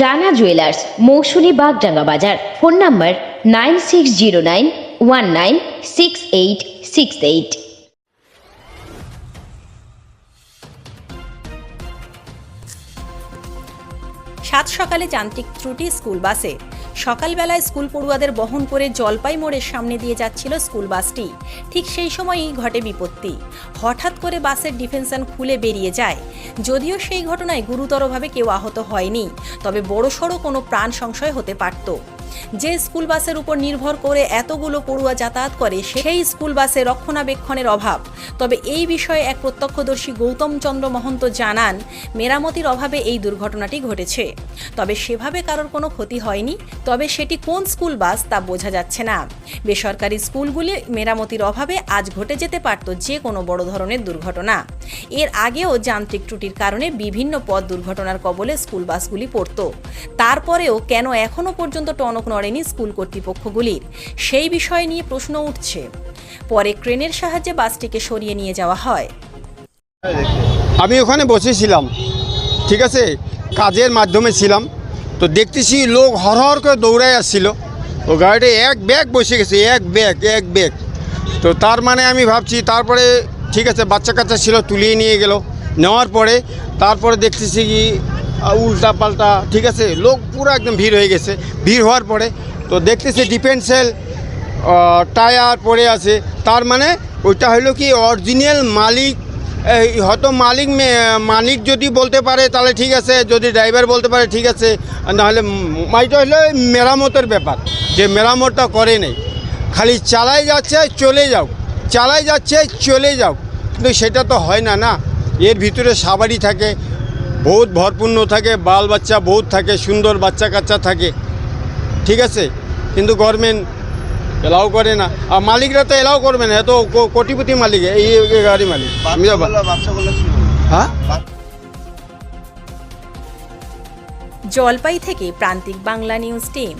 Rana jewellers Mousumi Bagdanga বাজার। Phone number nine six zero nine one nine six eight six eight. সাত সকালে যান্ত্রিক ত্রুটি স্কুল বাসে। সকালবেলায় স্কুল পড়ুয়াদের বহন করে জলপাই মোড়ের সামনে দিয়ে যাচ্ছিল স্কুল বাসটি। ঠিক সেই সময়ই ঘটে বিপত্তি। হঠাৎ করে বাসের ডিফেন্সান খুলে বেরিয়ে যায়। যদিও সেই ঘটনায় গুরুতরভাবে কেউ আহত হয়নি, তবে বড়সড় কোনো প্রাণ সংশয় হতে পারত। যে স্কুল বাসের উপর নির্ভর করে এতগুলো পড়ুয়া যাতায়াত করে, সেই স্কুল বাসে রক্ষণাবেক্ষণের অভাব। তবে এই বিষয়ে এক প্রত্যক্ষদর্শী গৌতম চন্দ্র মহন্ত জানান, মেরামতির অভাবে এই দুর্ঘটনাটি ঘটেছে। তবে সেভাবে কারোর কোনো ক্ষতি হয়নি, তবে সেটি কোন স্কুল বাস তা বোঝা যাচ্ছে না। বেসরকারি স্কুলগুলি মেরামতির অভাবে আজ ঘটে যেতে পারত যে কোনো বড় ধরনের দুর্ঘটনা। এর আগেও যান্ত্রিক ত্রুটির কারণে বিভিন্ন পথ দুর্ঘটনার কবলে স্কুল বাসগুলি পড়ত। তারপরেও কেন এখনও পর্যন্ত টনক নড়েনি স্কুল কর্তৃপক্ষগুলির। সেই বিষয় নিয়ে প্রশ্ন উঠছে। পরে ক্রেনের সাহায্যে বাসটিকে সরিয়ে নিয়ে যাওয়া হয়। আমি ওখানে বসেছিলাম। ঠিক আছে? কাজের মাধ্যমে ছিলাম। তো দেখতেছি লোক হর হর করে দৌড়ায় আসছিল। ও গাড়িতে এক ব্যাগ বসে গেছে। এক ব্যাগ এক ব্যাগ। তো তার মানে আমি ভাবছি, তারপরে ঠিক আছে, বাচ্চা কাচ্চা ছিল, তুলিয়ে নিয়ে গেল। নেওয়ার পরে, তারপরে দেখতেছি কি উল্টা পাল্টা ঠিক আছে? লোক পুরো একদম ভিড় হয়ে গেছে। ভিড় হওয়ার পরে তো দেখতেছি ডিফেন্সেল টায়ার পড়ে আছে। তার মানে ওইটা হলো কি অরিজিনাল মালিক হয়তো মালিক মালিক যদি বলতে পারে, তাহলে ঠিক আছে। যদি ড্রাইভার বলতে পারে, ঠিক আছে। নাহলে মাইটা হলো মেরামতের ব্যাপার, যে মেরামতটা করে নেই। খালি চালাই যাচ্ছে, চলে যাও। চালাই যাচ্ছে, চলে যাও। কিন্তু সেটা তো হয় না না। এর ভিতরে সাবারি থাকে বহুত ভরপূর্ণ থাকে বাল বাচ্চা বহুত থাকে সুন্দর বাচ্চা কাচ্চা থাকে। ঠিক আছে? কিন্তু গভর্নমেন্ট এলাও করে না। আর মালিকরা তো এলাও করবে না এত কো- কোটিপতি মালিক এই গাড়ি মালিক হ্যাঁ? জলপাই থেকে প্রান্তিক বাংলা নিউজ টিম।